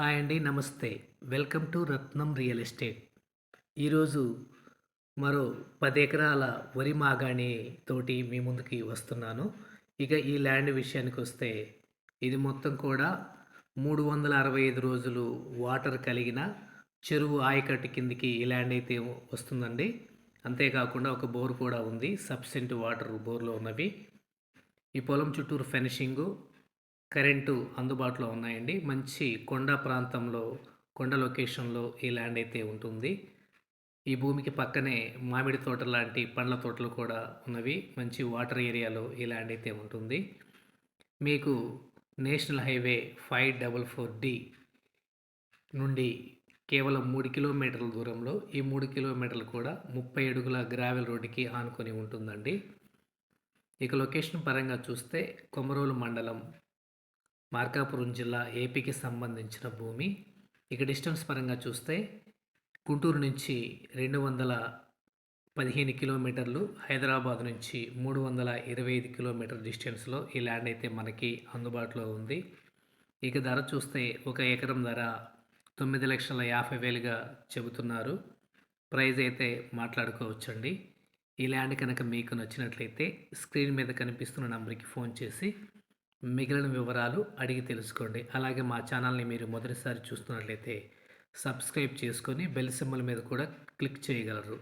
Hi అండి నమస్తే. Welcome to Ratnam real estate. ఈరోజు మరో పది ఎకరాల వరి మాగాణి తోటి మీ ముందుకి వస్తున్నాను. ఇక ఈ ల్యాండ్ విషయానికి వస్తే ఇది మొత్తం కూడా మూడు వందల అరవై ఐదు రోజులు వాటర్ కలిగిన చెరువు ఆయకట్టు కిందికి ఈ ల్యాండ్ అయితే వస్తుందండి. అంతేకాకుండా ఒక బోర్ కూడా ఉంది. సబ్సెంట్ వాటర్ బోర్లో ఉన్నవి. ఈ పొలం చుట్టూరు ఫినిషింగు కరెంటు అందుబాటులో ఉన్నాయండి. మంచి కొండ ప్రాంతంలో కొండ లొకేషన్లో ఈ ల్యాండ్ అయితే ఉంటుంది. ఈ భూమికి పక్కనే మామిడి తోట లాంటి పండ్ల తోటలు కూడా ఉన్నవి. మంచి వాటర్ ఏరియాలో ఈ ల్యాండ్ అయితే ఉంటుంది. మీకు national highway five double four D నుండి కేవలం మూడు కిలోమీటర్ల దూరంలో ఈ మూడు కిలోమీటర్లు కూడా ముప్పై అడుగుల గ్రావెల్ రోడ్డుకి ఆనుకొని ఉంటుందండి. ఇక లొకేషన్ పరంగా చూస్తే కొమరోలు మండలం మార్కాపురం జిల్లా ఏపీకి సంబంధించిన భూమి. ఇక డిస్టెన్స్ పరంగా చూస్తే గుంటూరు నుంచి రెండు వందల పదిహేను కిలోమీటర్లు హైదరాబాద్ నుంచి మూడు వందల ఇరవై ఐదు కిలోమీటర్ డిస్టెన్స్లో ఈ ల్యాండ్ అయితే మనకి అందుబాటులో ఉంది. ఇక ధర చూస్తే ఒక ఎకరం ధర తొమ్మిది లక్షల యాభై వేలుగా చెబుతున్నారు. ప్రైజ్ అయితే మాట్లాడుకోవచ్చండి. ఈ ల్యాండ్ కనుక మీకు నచ్చినట్లయితే స్క్రీన్ మీద కనిపిస్తున్న నంబర్కి ఫోన్ చేసి మిగిలిన వివరాలు అడిగి తెలుసుకోండి. అలాగే మా ఛానల్ని మీరు మొదటిసారి చూస్తున్నట్లయితే సబ్స్క్రైబ్ చేసుకొని బెల్ సింబల్ మీద కూడా క్లిక్ చేయగలరు.